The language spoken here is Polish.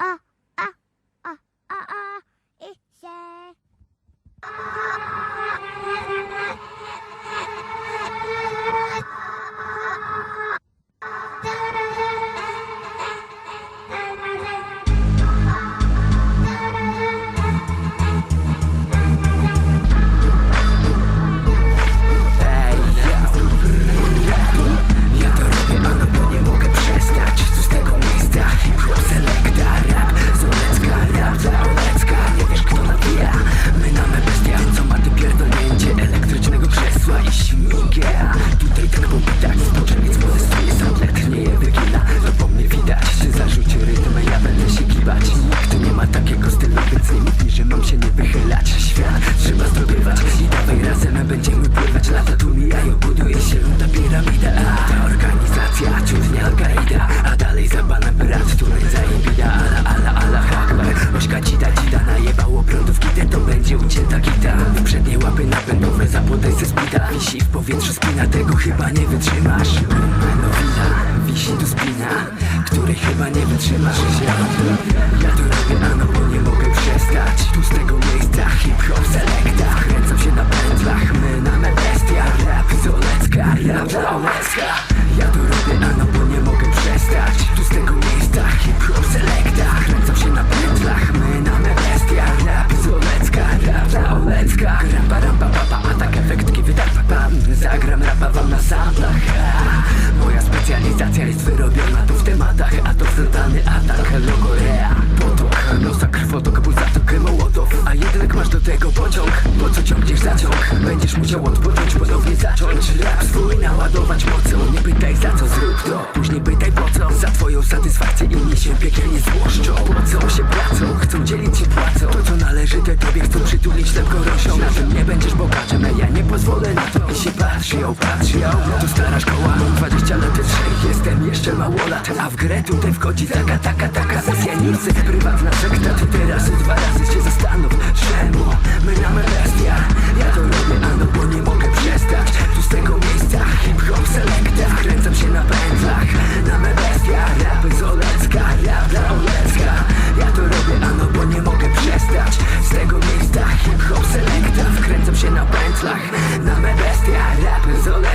a, pływać Lata tu mijają, buduje się ta piramida A ta organizacja ciut nie Al-Qaida. A dalej za panem brat, tu zajebida Ala, ala, ala, akbar. Ośka dzida, dzida Najebało prądów kitę, to będzie ucięta kita. W przednie łapy napędowe, zapodaj ze spida Wisi w powietrzu spina, tego chyba nie wytrzymasz. Nowina, wisi tu spina Której chyba nie wytrzymasz. Ja, Olecka Ja to robię, ano, bo nie mogę przestać. Tu z tego miejsca hip-hop selekta. Kręcam się na pętlach, my na me bestia Rap z Olecka, rap dla Olecka. Rampa, rampa, papa, atak, efekt, it up, pam Zagram rapa wam na samplach. Moja specjalizacja jest wyrobiona tu w tematach A to wzlotany atak, Będziesz musiał odpocząć, ponownie zacząć Rap swój naładować mocą Nie pytaj za co, zrób to Później pytaj po co? Za twoją satysfakcję inni się piekielnie złoszczą. Płacą się pracą, chcą dzielić ci płacą. To co należy te tobie chcą przytulić lepko rośą Na tym nie będziesz bogaczem, a ja nie pozwolę na to. I się patrz ją, patrz ją To stara szkoła, 20 lat jest Jestem jeszcze małolat, a w grę tutaj wchodzi taka, taka, taka sesja. Chcę prywatna sekta, ty teraz dwa razy się zastanów Czemu? My na me 그래서